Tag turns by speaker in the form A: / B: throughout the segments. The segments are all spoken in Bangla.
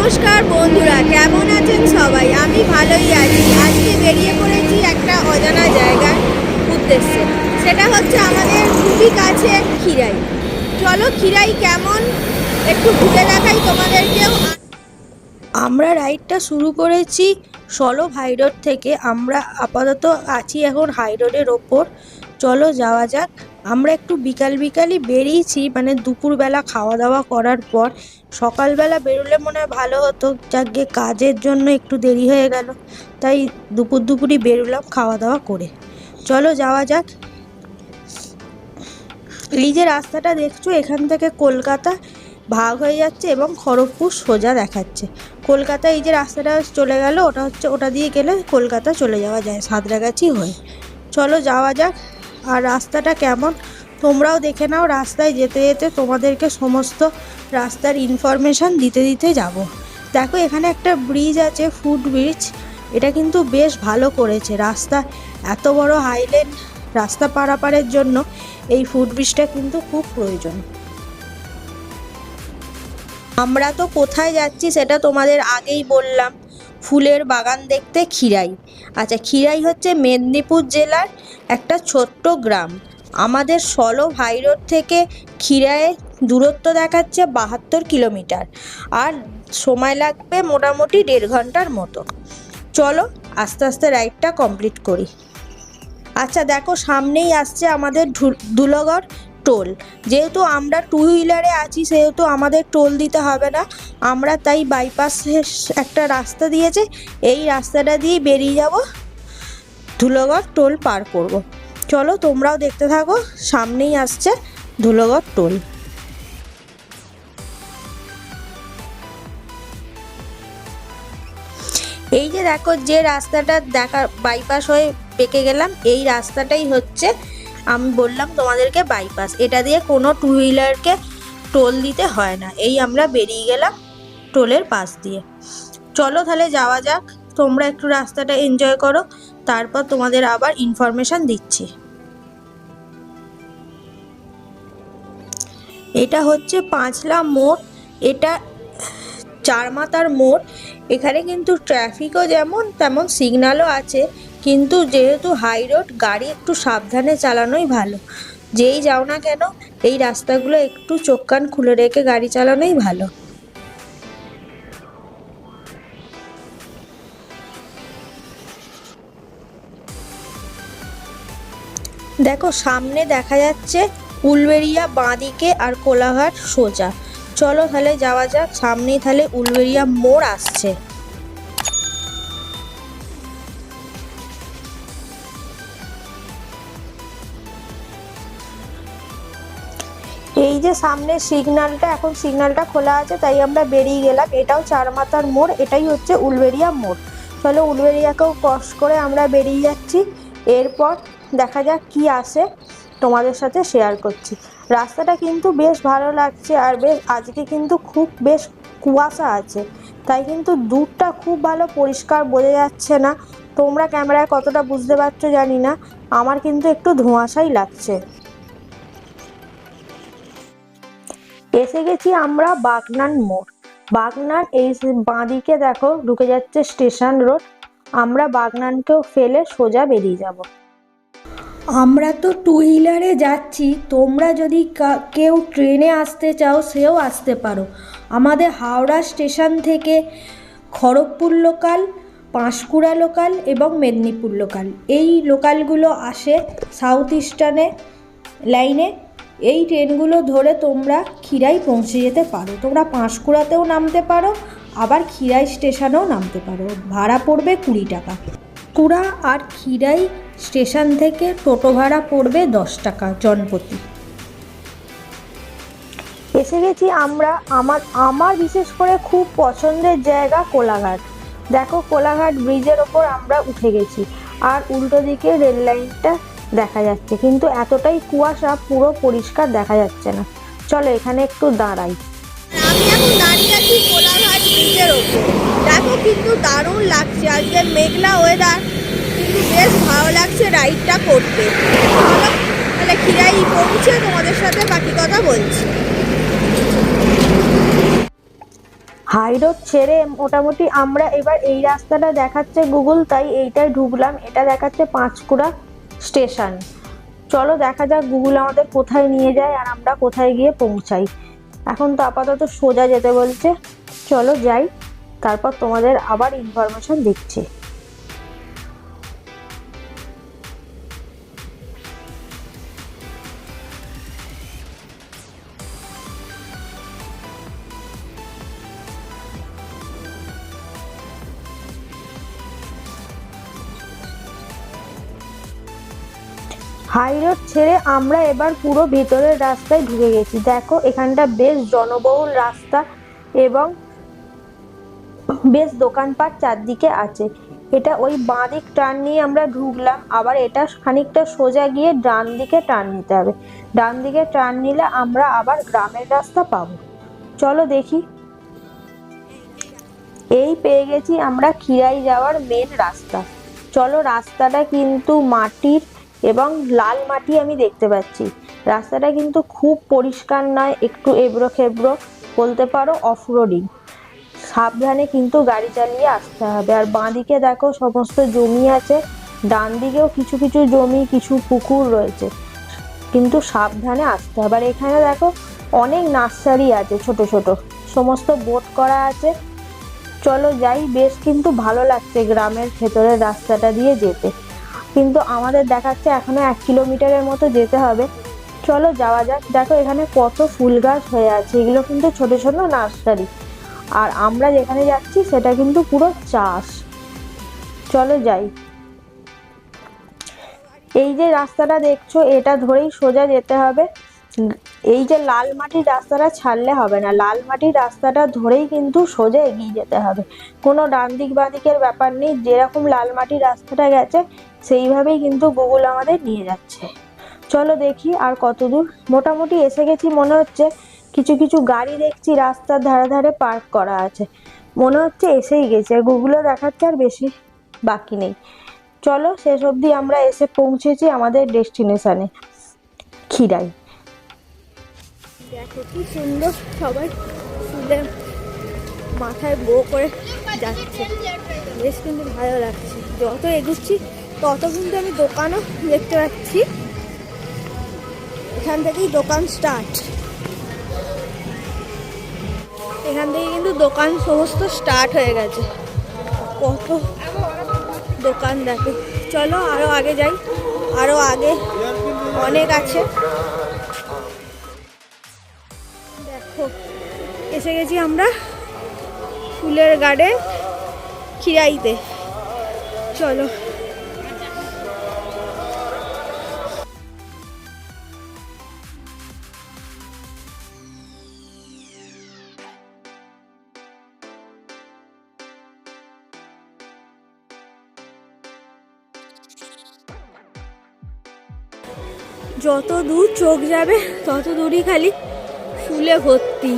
A: নমস্কার বন্ধুরা, কেমন আছেন সবাই? আমি ভালোই আছি। আজকে বেরিয়ে পড়েছি একটা অজানা জায়গার উদ্দেশ্যে। সেটা হচ্ছে আমাদের খুবই কাছে খিরাই চলো খিরাই কেমন? একটু ঘুরে দেখাই তোমাদেরকেও। আমরা রাইডটা শুরু করেছি সলো হাই রোড থেকে। আমরা আপাতত আছি এখন হাই রোডের ওপর। চলো যাওয়া যাক। আমরা একটু বিকাল বিকালই বেরিয়েছি মানে দুপুরবেলা খাওয়া দাওয়া করার পর। সকালবেলা বেরোলে মনে হয় ভালো হতো যাকে কাজের জন্য একটু দেরি হয়ে গেল। তাই দুপুর দুপুরই বেরোলাম খাওয়া দাওয়া করে। চলো যাওয়া যাক। এই যে রাস্তাটা দেখছ, এখান থেকে কলকাতা ভাগ হয়ে যাচ্ছে এবং খড়গপুর সোজা দেখাচ্ছে। কলকাতা এই যে রাস্তাটা চলে গেল, ওটা হচ্ছে ওটা দিয়ে গেলে কলকাতা চলে যাওয়া যায়, সাঁতরাগাছি হয়ে। চলো যাওয়া যাক। আর রাস্তাটা কেমন? তোমরাও দেখে নাও, রাস্তায় যেতে যেতে তোমাদেরকে সমস্ত রাস্তার ইনফরমেশান দিতে দিতে যাব। দেখো, এখানে একটা ব্রিজ আছে ফুট ব্রিজ এটা কিন্তু বেশ ভালো করেছে। রাস্তা, এত বড় হাইল্যান্ড রাস্তা পারাপারের জন্য এই ফুট ব্রিজটা কিন্তু খুব প্রয়োজন। আমরা তো কোথায় যাচ্ছি সেটা তোমাদের আগেই বললাম। ফুলের বাগান দেখতে খিরাই আচ্ছা খিরাই হচ্ছে মেদিনীপুর জেলার একটা ছোট্ট গ্রাম। আমাদের সলো হাইরোড থেকে খিরায়ে দূরত্ব দেখাচ্ছে বাহাত্তর কিলোমিটার। আর সময় লাগবে মোটামুটি দেড় ঘণ্টার মতো। চলো আস্তে আস্তে রাইডটা কমপ্লিট করি। আচ্ছা দেখো সামনেই আসছে আমাদের ধুলোগড় টোল। যেহেতু আমরা টু হুইলারে আছি, সেহেতু আমাদের টোল দিতে হবে না। আমরা তাই বাইপাসে একটা রাস্তা দিয়েছে। এই রাস্তাটা দিয়ে বেরিয়ে যাব। ধুলোগড় টোল পার করব। চলো তোমরাও দেখতে থাকো, সামনেই আসছে ধুলোগড় টোল। এই যে দেখো, যে রাস্তাটা দেখা বাইপাস হয়ে পেকে গেলাম, এই রাস্তাটাই হচ্ছে আমি বললাম তোমাদেরকে বাইপাস এটা দিয়ে কোনো টু হুইলারকে টোল দিতে হয় না। এই আমরা বেরিয়ে গেলাম টোলের পাশ দিয়ে। চলো তাহলে যাওয়া যাক। তোমরা একটু রাস্তাটা এনজয় করো। তারপর তোমাদের আবার ইনফরমেশন দিচ্ছি। এটা হচ্ছে পাঁচলা মোড়। এটা চারমাতার মোড়। এখানে কিন্তু ট্রাফিকও যেমন, তেমন সিগন্যালও আছে। কিন্তু যেহেতু হাই রোড গাড়ি একটু সাবধানে চালানোই ভালো। যেই যাও না কেন, এই রাস্তাগুলো একটু চোখ কান খুলে রেখে গাড়ি চালানোই ভালো। দেখো, সামনে দেখা যাচ্ছে উলবেড়িয়া বাঁদিকে আর কোলাঘাট সোজা। চলো তাহলে যাওয়া যাক, সামনেই তাহলে উলবেড়িয়া মোড় আসছে। এই যে সামনে সিগন্যালটা, এখন সিগন্যালটা খোলা আছে, তাই আমরা বেরিয়ে গেলাম। এটাও চারমাথার মোড়, এটাই হচ্ছে উলবেরিয়া মোড়। চলো উলবেরিয়াকেও ক্রস করে আমরা বেরিয়ে যাচ্ছি। এরপর দেখা যাক কি আসে তোমাদের সাথে শেয়ার করছি। রাস্তাটা কিন্তু বেশ ভালো লাগছে আর বেশ, আজকে কিন্তু খুব বেশ কুয়াশা আছে। তাই কিন্তু দূরটা খুব ভালো পরিষ্কার বোঝা যাচ্ছে না। তোমরা ক্যামেরায় কতটা বুঝতে পারছ জানি না। আমার কিন্তু একটু ধোঁয়াশাই লাগছে। এসে গেছি আমরা বাগনান মোড়। বাগনান এই বাঁদিকে দেখো ঢুকে যাচ্ছে স্টেশন রোড। আমরা বাগনানকেও ফেলে সোজা বেরিয়ে যাব। আমরা তো টু হুইলারে যাচ্ছি, তোমরা যদি কেউ ট্রেনে আসতে চাও সেও আসতে পারো। আমাদের হাওড়া স্টেশন থেকে খড়গপুর লোকাল, পাঁশকুড়া লোকাল এবং মেদিনীপুর লোকাল। এই লোকালগুলো আসে সাউথ ইস্টার্নে লাইনে এই ট্রেনগুলো ধরে তোমরা খিরাই পৌঁছে যেতে পারো। তোমরা পাঁশকুড়াতেও নামতে পারো, আবার খিরাই স্টেশনেও নামতে পারো। ভাড়া পড়বে কুড়ি টাকা। কুড়া আর খিরাই স্টেশন থেকে টোটো ভাড়া পড়বে দশ টাকা জনপ্রতি। এসে গেছি আমরা আমার আমার বিশেষ করে খুব পছন্দের জায়গা কোলাঘাট। দেখো কোলাঘাট ব্রিজের ওপর আমরা উঠে গেছি। আর উল্টো দিকে রেল লাইনটা দেখা যাচ্ছে। কিন্তু এতটাই কুয়াশা পুরো পরিষ্কার দেখা যাচ্ছে না। চলো এখানে একটু দাঁড়াই। আমি এখন দাঁড়িয়ে আছি কোলাঘাট ব্রিজের ওপর। দেখো কিন্তু দারুণ লাগছে আজকে মেঘলা ওয়েদার কিন্তু বেশ ভালো লাগছে রাইডটা করতে। তাহলে খিরাই পৌঁছে তোমাদের সাথে বাকি কথা বলছি। হাই রোড ছেড়ে মোটামুটি আমরা এবার এই রাস্তাটা দেখাচ্ছে গুগল তাই এইটাই ঢুকলাম। এটা দেখাচ্ছে পাঁচকুড়া। স্টেশন। চলো দেখা যাক গুগল আমাদের কোথায় নিয়ে যায় আর আমরা কোথায় গিয়ে পৌঁছাই। এখন তো আপাতত সোজা যেতে বলছে। চলো যাই, তারপর তোমাদের আবার ইনফরমেশন দিচ্ছি হাই রোড ছেড়ে আমরা এবার পুরো ভেতরের রাস্তায় ঢুকে গেছি। দেখো, এখানটা বেশ জনবহুল রাস্তা এবং বেশ দোকানপাট চারদিকে আছে। এটা ওই বাঁ দিক টার্ন নিয়ে আমরা ঢুকলাম, আবার এটা খানিকটা সোজা গিয়ে ডান দিকে টার্ন নিতে হবে। ডান দিকে টার্ন নিলে আমরা আবার গ্রামের রাস্তা পাবো। চলো দেখি। এই পেয়ে গেছি আমরা খিরাই যাওয়ার মেন রাস্তা। চলো, রাস্তাটা কিন্তু মাটির এবং লাল মাটি আমি দেখতে পাচ্ছি। রাস্তাটা কিন্তু খুব পরিষ্কার নয়, একটু এবড়ো খেবড়ো বলতে পারো অফরোডিং সাবধানে কিন্তু গাড়ি চালিয়ে আসতে হবে। আর বাঁদিকে দেখো সমস্ত জমি আছে। ডান দিকেও কিছু কিছু জমি, কিছু পুকুর রয়েছে। কিন্তু সাবধানে আসতে হবে। আর এখানে দেখো অনেক নার্সারি আছে ছোট ছোট। সমস্ত বোট করা আছে। চলো যাই, বেশ কিন্তু ভালো লাগছে গ্রামের ভেতরের রাস্তাটা দিয়ে যেতে। কিন্তু আমাদের দেখাচ্ছে এখনও এক কিলোমিটারের মতো যেতে হবে। চলো যাওয়া যাক। দেখো এখানে কত ফুল গাছ হয়ে আছে। এগুলো কিন্তু ছোট ছোট নার্সারি। আর আমরা যেখানে যাচ্ছি সেটা কিন্তু পুরো চাষ। চলো যাই। এই যে রাস্তাটা দেখছ, এটা ধরেই সোজা যেতে হবে। এই যে লাল মাটির রাস্তাটা ছাড়লে হবে না। লাল মাটির রাস্তাটা ধরেই কিন্তু সোজা এগিয়ে যেতে হবে। কোনো ডান দিক, বাঁ দিকের ব্যাপার নেই। যেরকম লাল মাটির রাস্তাটা গেছে সেইভাবেই কিন্তু গুগল আমাদের নিয়ে যাচ্ছে। চলো দেখি আর কত দূর। মোটামুটি এসে গেছি, মনে হচ্ছে কিছু কিছু গাড়ি দেখছি, রাস্তার ধারে ধারে পার্ক করা আছে। মনে হচ্ছে এসেই গেছে, গুগলও দেখাচ্ছে আর বেশি বাকি নেই। চলো শেষ অবধি আমরা এসে পৌঁছেছি আমাদের ডেস্টিনেশনে খিরাই দেখো কি সুন্দর সবাই ফুলের মাথায় বো করে যাচ্ছে। বেশ কিন্তু ভালো লাগছে। যত এগুচ্ছি তত কিন্তু আমি দোকানও দেখতে পাচ্ছি। এখান থেকেই দোকান স্টার্ট এখান থেকে কিন্তু দোকান সমস্ত স্টার্ট হয়ে গেছে। কত দোকান দেখো। চলো আরও আগে যাই। আরও আগে অনেক আছে। দেখো, এসে গেছি আমরা ফুলের গার্ডেন খিরাইতে। চলো। যত দূর চোখ যাবে, তত দূরই খালি ফুলে ভর্তি।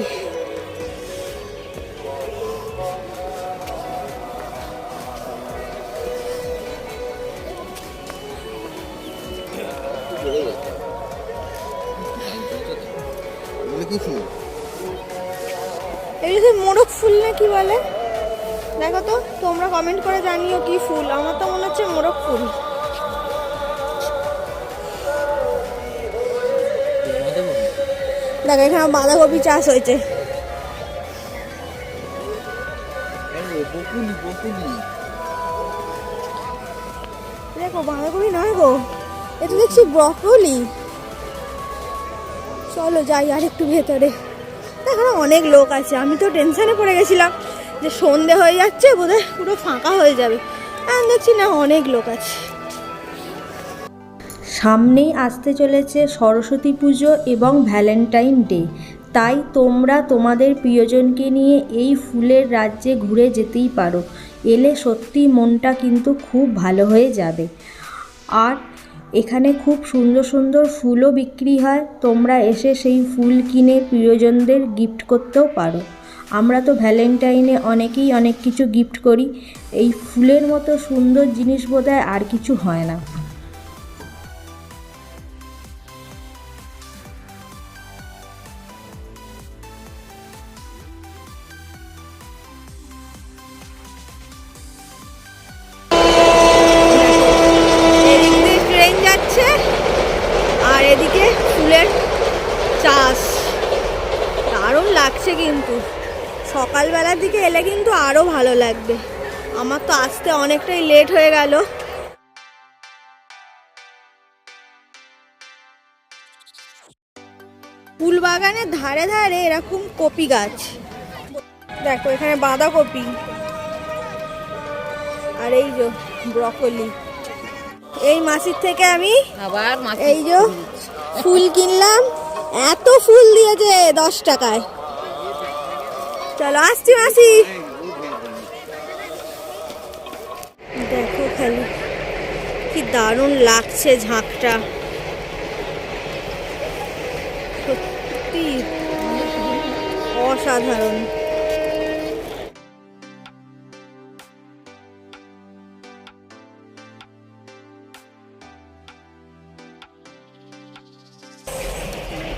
B: এগুলো
A: মোরগ ফুল না কি বলে? দেখো তো, তোমরা কমেন্ট করে জানিও কি ফুল। আমার তো মনে হচ্ছে মোরগ ফুল। দেখো, এখানে বাঁধাকপি চাষ হয়েছে। দেখো, বাঁধাকপি নয় গো। এটা দেখছি ব্রকলি। চলো যাই আর একটু ভেতরে। এখানে অনেক লোক আছে। আমি তো টেনশনে পড়ে গেছিলাম যে সন্ধে হয়ে যাচ্ছে, বোধহয় পুরো ফাঁকা হয়ে যাবে। এখন দেখছি না, অনেক লোক আছে।
C: সামনেই আসতে চলেছে সরস্বতী পুজো এবং ভ্যালেন্টাইন ডে। তাই তোমরা তোমাদের প্রিয়জনকে নিয়ে এই ফুলের রাজ্যে ঘুরে যেতেই পারো। এলে সত্যি মনটা কিন্তু খুব ভালো হয়ে যাবে। আর এখানে খুব সুন্দর সুন্দর ফুলও বিক্রি হয়। তোমরা এসে সেই ফুল কিনে প্রিয়জনদের গিফট করতেও পারো। আমরা তো ভ্যালেন্টাইনে অনেকেই অনেক কিছু গিফট করি। এই ফুলের মতো সুন্দর জিনিস বোধহয় আর কিছু হয় না।
A: সকালবেলার দিকে এলে কিন্তু আরও ভালো লাগবে। আমার তো আসতে অনেকটাই লেট হয়ে গেল। ফুল বাগানের ধারে ধারে এরকম কপি গাছ। দেখো এখানে বাঁধাকপি। আর এই যে ব্রকলি। এই মাসির থেকে আমি
D: আবার
A: এই যে ফুল কিনলাম। এত ফুল দিয়েছে দশ টাকায়। চলো, আসছি মাসি দেখো খালি কি দারুণ লাগছে ঝাঁকটা। সত্যি অসাধারণ।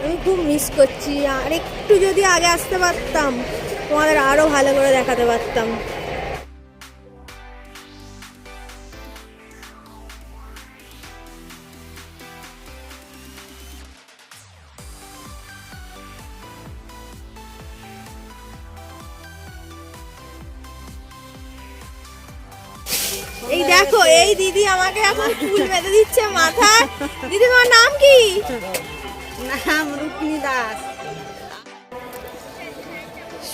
A: আমি খুব মিস করছি, আর একটু যদি আগে আসতে পারতাম। তোমাদের আরও ভালো করে দেখাতে পারতাম। এই দেখো, এই দিদি আমাকে এখন ফুল বেঁধে দিচ্ছে মাথায়। দিদি, তোমার নাম কি?
D: নাম রুক্মিণী দাস।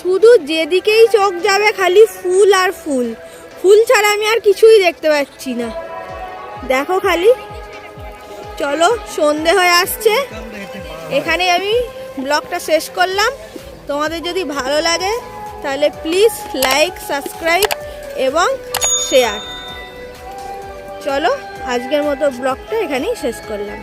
A: শুধু যেদিকেই চোখ যাবে খালি ফুল আর ফুল। ফুল ছাড়া আমি আর কিছুই দেখতে পাচ্ছি না। দেখো খালি। চলো, সন্ধে হয়ে আসছে। এখানে আমি ব্লগটা শেষ করলাম। তোমাদের যদি ভালো লাগে, তাহলে প্লিজ লাইক, সাবস্ক্রাইব এবং শেয়ার। চলো, আজকের মতো ব্লগটা এখানেই শেষ করলাম।